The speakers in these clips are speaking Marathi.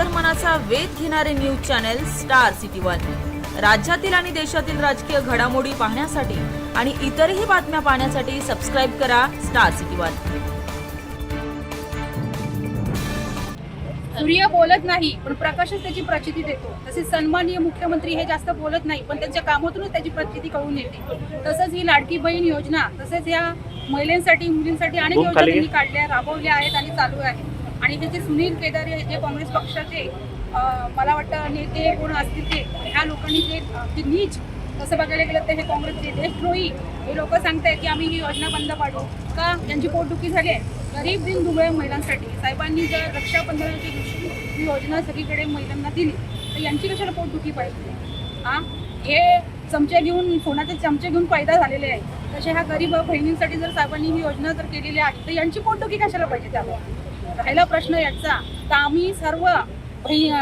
अंतर्मनाचा वेध घेणारे news channel Star City One. राज्यातील आणि देशातील राजकीय घडामोडी पाहण्यासाठी आणि इतरही बातम्या पाहण्यासाठी सबस्क्राईब करा स्टार सिटी वन. सूर्य बोलत नाही पण प्रकाशच त्याची प्रचिती देतो. तसेच सन्माननीय मुख्यमंत्री हे जास्त बोलत नाही पण त्यांच्या कामातूनच त्याची प्रचिती कळून येते. तसंच ही लाडकी बहीण योजना तसेच या महिलांसाठी मुलींसाठी अनेक योजना त्यांनी काढल्या राबवल्या आहेत आणि चालू आहेत. आणि जे सुनील केदारे जे काँग्रेस पक्षाचे मला वाटतं नेते कोण असतील ते ह्या लोकांनी जे अं, नीच तसं बघायला गेलं तर हे काँग्रेसचे देशद्रोही. हे लोक सांगतायत की आम्ही ही योजना बंद पाडू. का? यांची पोटदुखी झाली आहे. गरीब दिन दुबळे महिलांसाठी. साहेबांनी जर रक्षाबंधनाच्या दिवशी ही योजना सगळीकडे महिलांना दिली तर यांची कशाला पोटदुखी पाहिजे? हा हे चमचे घेऊन कोणाचे चमचे घेऊन फायदा झालेले आहे तसे ह्या गरीब बहिणींसाठी जर साहेबांनी ही योजना जर केलेली आहे तर यांची पोटदुखी कशाला पाहिजे त्यावर? राहिला प्रश्न याचा तर आम्ही सर्व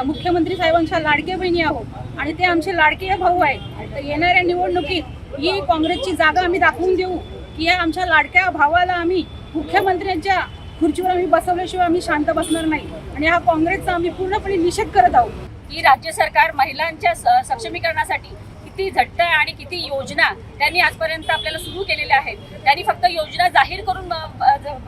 मुख्यमंत्री साहेबांच्या लाडके बहिणी आहोत आणि ते आमचे लाडके भाऊ आहेत. तर येणाऱ्या निवडणुकीत ही काँग्रेसची जागा आम्ही दाखवून देऊ की या आमच्या लाडक्या भावाला आम्ही मुख्यमंत्र्यांच्या खुर्चीवर आम्ही बसवल्याशिवाय आम्ही शांत बसणार नाही. आणि हा काँग्रेसचा आम्ही पूर्णपणे निषेध करत आहोत. की राज्य सरकार महिलांच्या स- सक्षमीकरणासाठी किती झट्ट आणि किती योजना त्यांनी आजपर्यंत आपल्याला सुरू केलेल्या आहेत. त्यांनी फक्त योजना जाहीर करून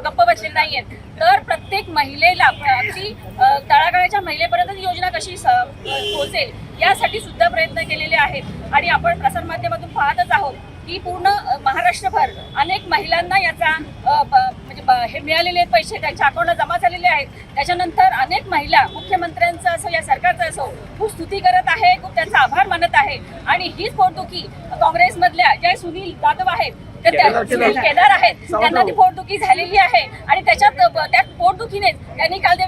गप्प बसले नाही आहेत तर प्रत्येक महिलेला अगदी तळागाळाच्या महिलेपर्यंत योजना कशी स- पोहोचेल यासाठी सुद्धा प्रयत्न केलेले आहेत. आणि आपण प्रसारमाध्यमातून पाहतच आहोत की पूर्ण महाराष्ट्रभर अनेक महिलांना याचा ब- म्हणजे ब- हे मिळालेले आहेत पैसे त्यांच्या अकाउंटला जमा झालेले आहेत. त्याच्यानंतर अनेक महिला मुख्यमंत्र्यांचं असो या सरकारचं असो खूप स्तुती करत आहे खूप त्यांचा आभार मानत आहे. आणि हीच पोटदुखी काँग्रेसमधल्या ज्या सुनील जाधव आहेत तर त्या सुनील केदार आहेत त्यांना ती पोटदुखी झालेली आहे. आणि त्याच्यात त्या पोटदुखीनेच त्यांनी काल ते